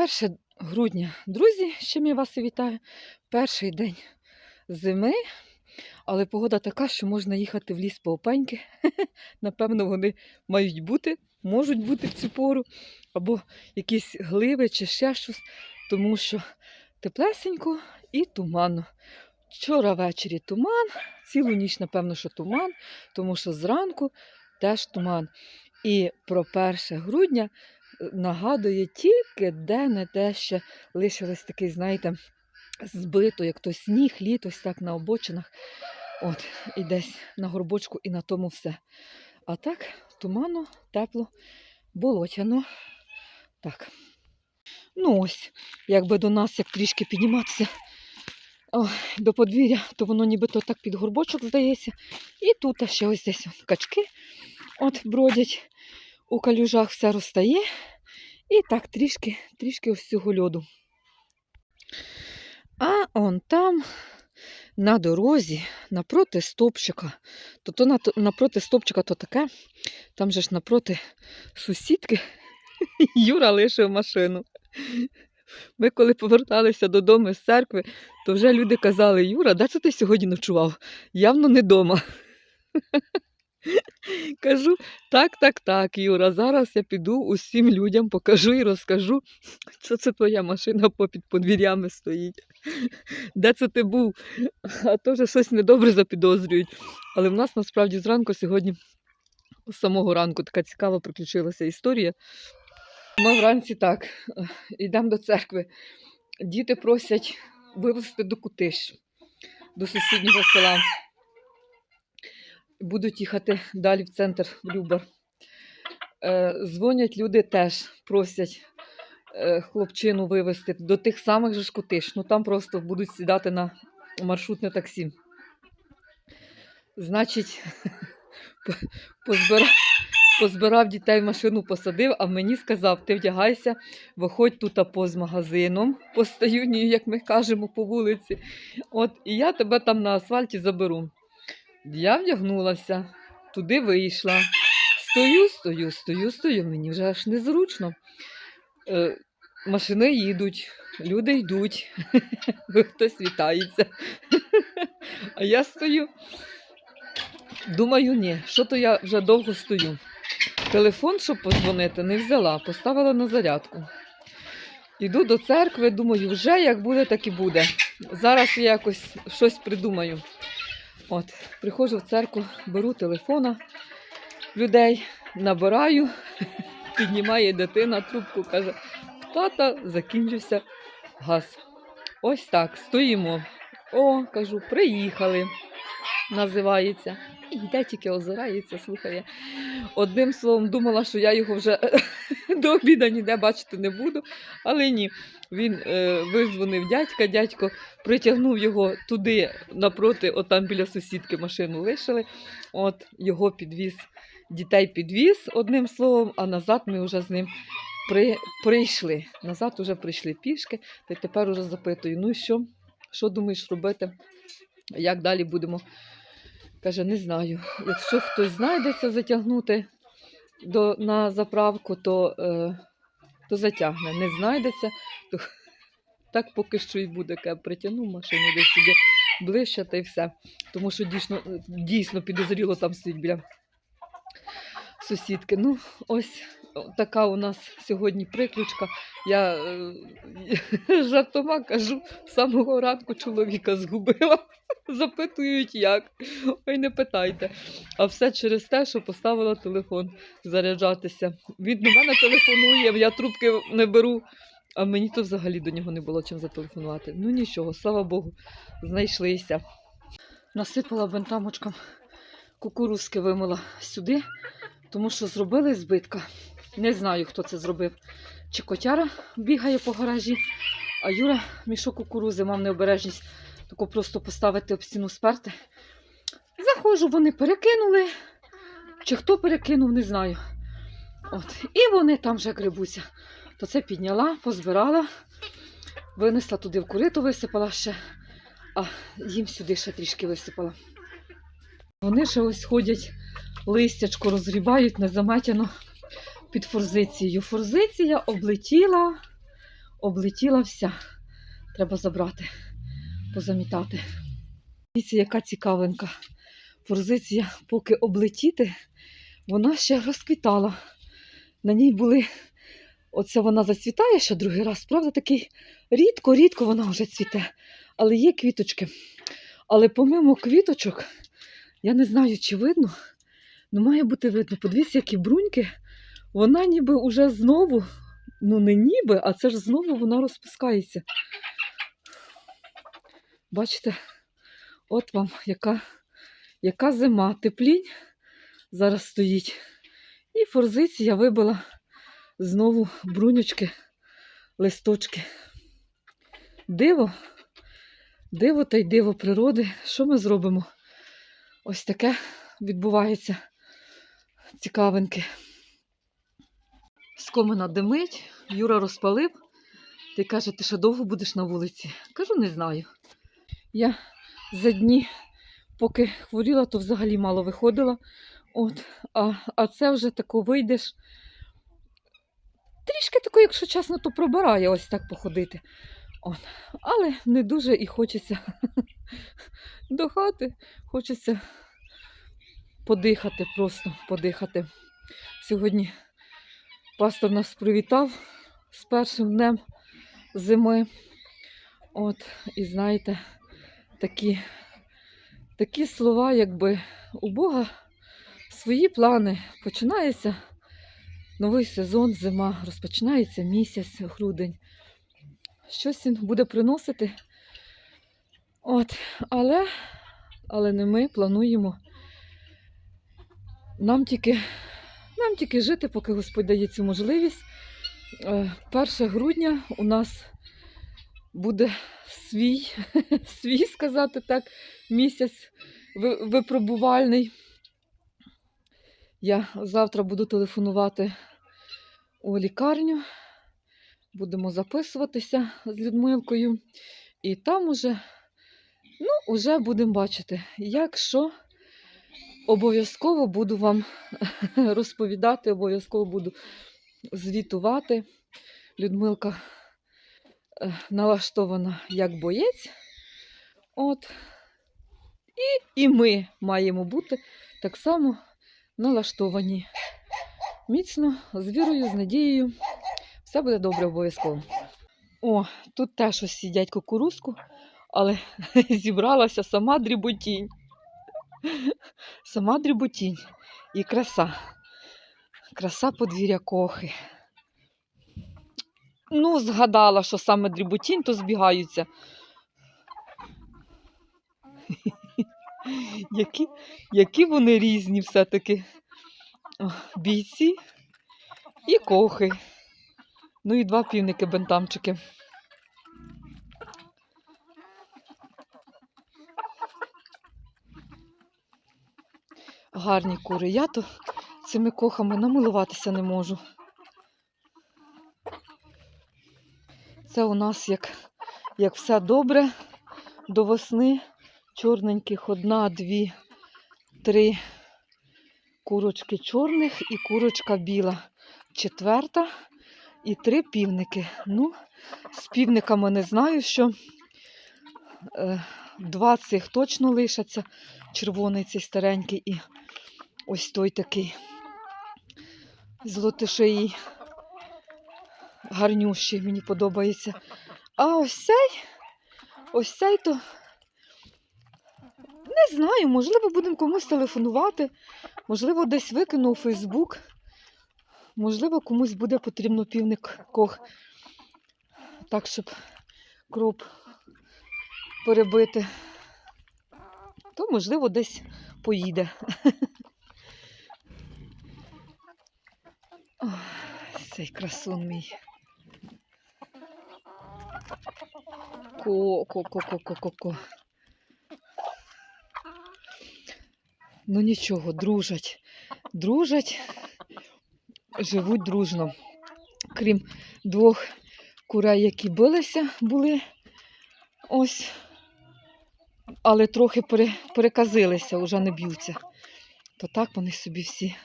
1 грудня, друзі, чим я вас вітаю. Перший день зими, але погода така, що можна їхати в ліс по опеньки. Напевно, вони мають бути, можуть бути в цю пору, або якісь гливи чи ще щось, тому що теплесенько і туманно. Вчора ввечері туман, цілу ніч, напевно, що туман, тому що зранку теж туман. І про 1 грудня нагадує тільки де-не-де ще лишилось такий, знаєте, збито, як то сніг, літ, ось так на обочинах. От, і десь на горбочку, і на тому все. А так, туманно, тепло, болотяно. Так. Ну ось, якби до нас як трішки підніматися о, до подвір'я, то воно нібито так під горбочок здається. І тут ще ось десь качки от бродять. У калюжах все розтає. І так трішки, трішки ось цього льоду. А он там, на дорозі, напроти стопчика, то то напроти стопчика то таке, там же ж напроти сусідки Юра лишив машину. Ми коли поверталися додому з церкви, то вже люди казали, Юра, де це ти сьогодні ночував? Явно не вдома. Кажу, так, так, так, Юра, зараз я піду усім людям покажу і розкажу, що це твоя машина попід подвір'ями стоїть. Де це ти був? А то вже щось недобре запідозрюють. Але в нас насправді зранку сьогодні, з самого ранку, така цікава приключилася історія. Ми вранці так, йдемо до церкви. Діти просять вивезти до Кутиш, до сусіднього села. Будуть їхати далі в центр в Любар. Е, дзвонять люди теж, просять е, хлопчину вивезти до тих самих же ж Кутиш. Ну там просто будуть сідати на маршрутне таксі. Значить, позбирав, позбирав дітей в машину, посадив, а мені сказав: ти вдягайся, виходь тут поз магазином, постаю, ні, як ми кажемо, по вулиці. От, і я тебе там на асфальті заберу. Я вдягнулася, туди вийшла. Стою, стою, стою, стою. Мені вже аж незручно. Е, машини їдуть, люди йдуть, хтось вітається. А я стою. Думаю, ні, що то я вже довго стою. Телефон, щоб подзвонити, не взяла, поставила на зарядку. Іду до церкви, думаю, вже як буде, так і буде. Зараз я якось щось придумаю. От, приходжу в церкву, беру телефона людей, набираю, піднімає дитина, трубку каже, тата, закінчився газ. Ось так, стоїмо. О, кажу, приїхали, називається. Йде тільки озирається, слухає. Одним словом, думала, що я його вже до обіда ніде бачити не буду. Але ні, він е, визвонив дядька, дядько притягнув його туди, напроти, от там біля сусідки машину лишили. От його підвіз, дітей підвіз, одним словом, а назад ми вже з ним при, прийшли. Назад вже прийшли пішки, та тепер уже запитую: ну що? Що думаєш робити? Як далі будемо? Каже, не знаю. Якщо хтось знайдеться затягнути до, на заправку, то, е, то затягне. Не знайдеться, то так поки що і буде. Я притягнув машину десь сюди ближче та й все. Тому що дійсно, дійсно підозріло там стоїть біля сусідки. Ну, ось така у нас сьогодні приключка. Я е, жартома кажу, з самого ранку чоловіка згубила. Запитують як. Ой, не питайте. А все через те, що поставила телефон заряджатися. Він до мене телефонує, я трубки не беру, а мені то взагалі до нього не було чим зателефонувати. Ну нічого, слава Богу, знайшлися. Насипала бентамочкам кукурузки вимила сюди, тому що зробили збитка. Не знаю, хто це зробив. Чи котяра бігає по гаражі, а Юра мішок кукурузи мав необережність таку просто поставити об стіну сперти. Заходжу, вони перекинули. Чи хто перекинув, не знаю. От. І вони там вже грибуться. То це підняла, позбирала, винесла туди в куриту, висипала ще, а їм сюди ще трішки висипала. Вони ще ось ходять, листячко розгрібають незаметяно під форзицією. Форзиція облетіла, облетіла вся. Треба забрати, позамітати. Дивіться, яка цікавинка. Форзиція, поки облетіти, вона ще розквітала. На ній були. Оце вона зацвітає ще другий раз. Правда, такий рідко-рідко вона вже цвіте. Але є квіточки. Але помимо квіточок, я не знаю, чи видно, але має бути видно. Подивіться, які бруньки. Вона ніби уже знову, ну не ніби, а це ж знову вона розпускається. Бачите, от вам яка, яка зима. Теплінь зараз стоїть. І форзиція вибила знову брунючки, листочки. Диво, диво та й диво природи. Що ми зробимо? Ось таке відбувається цікавинки. З комина димить, Юра розпалив. Ти каже, ти ще довго будеш на вулиці? Кажу, не знаю. Я за дні, поки хворіла, то взагалі мало виходила. От, а, а це вже тако вийдеш. Трішки тако, якщо чесно, то пробирає ось так походити. От. Але не дуже і хочеться до хати, хочеться подихати, просто подихати. Сьогодні пастор нас привітав з першим днем зими. От, і знаєте, такі, такі слова, якби у Бога свої плани. Починається новий сезон, зима, розпочинається місяць, грудень. Щось він буде приносити. От, але, але не ми плануємо. Нам тільки, нам тільки жити, поки Господь дає цю можливість. Е, 1 грудня у нас буде свій, свій сказати так, місяць випробувальний. Я завтра буду телефонувати у лікарню, будемо записуватися з Людмилкою. І там уже, ну, уже будемо бачити, як що. Обов'язково буду вам розповідати, обов'язково буду звітувати. Людмилка е, налаштована як боєць. От. І, і ми маємо бути так само налаштовані. Міцно, з вірою, з надією. Все буде добре обов'язково. О, тут теж ось їдять кукурузку, але зібралася сама дріботінь. Сама дріботінь і краса. Краса подвір'я кохи. Ну, згадала, що саме дріботінь, то збігаються. Які, які вони різні все-таки. Бійці і кохи. Ну і два півники бентамчики. Гарні кури. Я то цими кохами намилуватися не можу. Це у нас як, як все добре до весни. Чорненьких одна, дві, три курочки чорних і курочка біла. Четверта і три півники. Ну, з півниками не знаю, що е, два цих точно лишаться. Червоний цей старенький і ось той такий золотиший, гарнющий, мені подобається. А ось цей, ось цей то не знаю, можливо, будемо комусь телефонувати, можливо, десь викину у Фейсбук. Можливо, комусь буде потрібно півник кох. Так, щоб кроп перебити. То, можливо, десь поїде. Ой, цей красун мій. Ко-ко-ко-ко-ко-ко. Ну нічого, дружать. Дружать, живуть дружно. Крім двох курей, які билися, були ось, але трохи переказилися, вже не б'ються. То так вони собі всі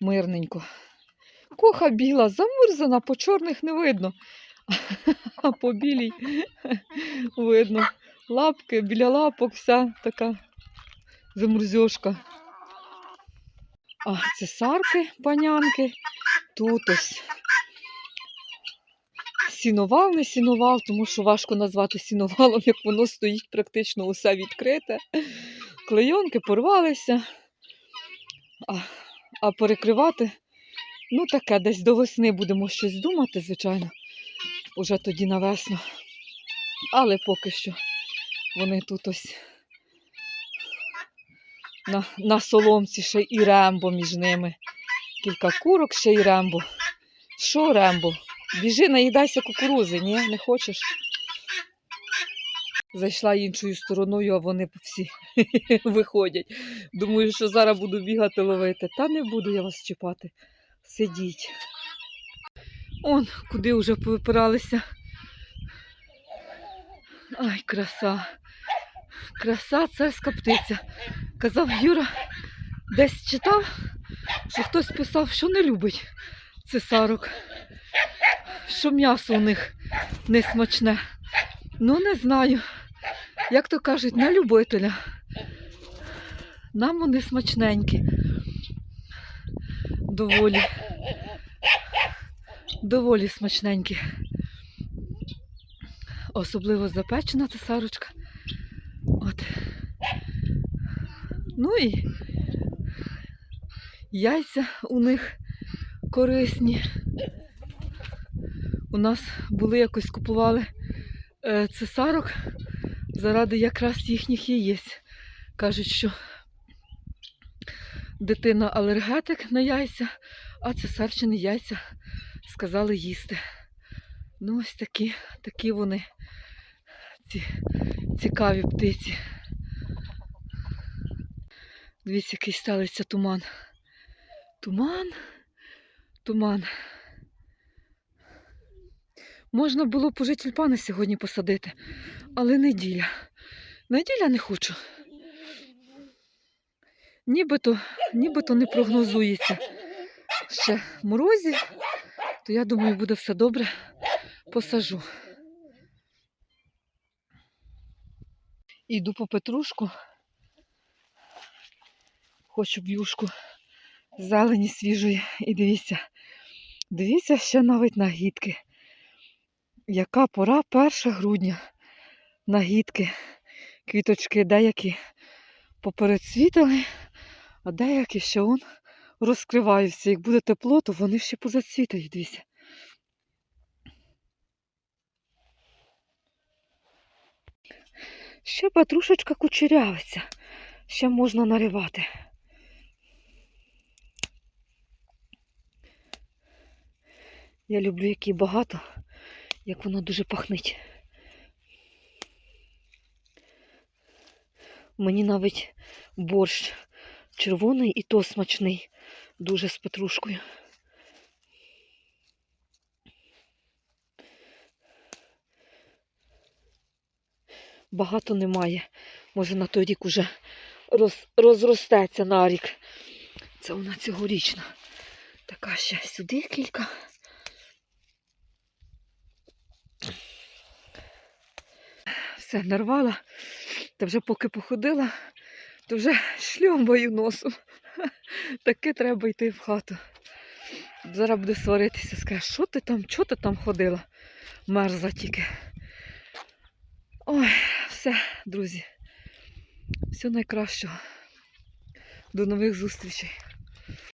мирненько. Коха біла, замурзана, по чорних не видно. а по білій видно лапки, біля лапок вся така замурзьошка. А це сарки, панянки. Тут ось сіновал, не сіновал, тому що важко назвати сіновалом, як воно стоїть практично усе відкрите. Клейонки порвалися, а, а перекривати, ну таке, десь до весни будемо щось думати, звичайно, уже тоді на весну. Але поки що вони тут ось на, на соломці ще і рембо між ними. Кілька курок ще й рембо. Що рембо? Біжи, наїдайся кукурузи, ні? Не хочеш? Зайшла іншою стороною, а вони всі виходять. Думаю, що зараз буду бігати ловити. Та не буду я вас чіпати. Сидіть. Он, куди вже повипиралися. Ай, краса. Краса царська птиця. Казав Юра, десь читав, що хтось писав, що не любить цесарок, що м'ясо у них не смачне. Ну, не знаю. Як то кажуть, на любителя. Нам вони смачненькі. Доволі. Доволі смачненькі. Особливо запечена цесарочка. От. Ну і яйця у них корисні. У нас були якось купували е, цесарок заради якраз їхніх яєць. Кажуть, що дитина алергетик на яйця, а цесарчини яйця сказали їсти. Ну, ось такі, такі вони, ці цікаві птиці. Дивіться, який сталиться туман. Туман, туман. Можна було б уже тюльпани сьогодні посадити, але неділя. Неділя не хочу. Нібито, нібито не прогнозується ще морозів, то я думаю, буде все добре. Посажу. Іду по петрушку. Хочу в юшку зелені свіжої. І дивіться, дивіться ще навіть нагідки. Яка пора 1 грудня. Нагідки, квіточки деякі попередцвітали, а деякі ще он розкриваються. Як буде тепло, то вони ще позацвітають, дивіться. Ще петрушечка кучерявиться. Ще можна наривати. Я люблю, як її багато, як воно дуже пахнить. Мені навіть борщ червоний і то смачний, дуже з петрушкою. Багато немає. Може на той рік уже роз, розростеться на рік. Це вона цьогорічна. Така ще сюди кілька. Все, нарвала. Та вже поки походила, то вже шльомбаю носом. Таки треба йти в хату. Зараз буде сваритися, скаже, що ти там, чого ти там ходила? Мерзла тільки. Ой, все, друзі. Всього найкращого. До нових зустрічей.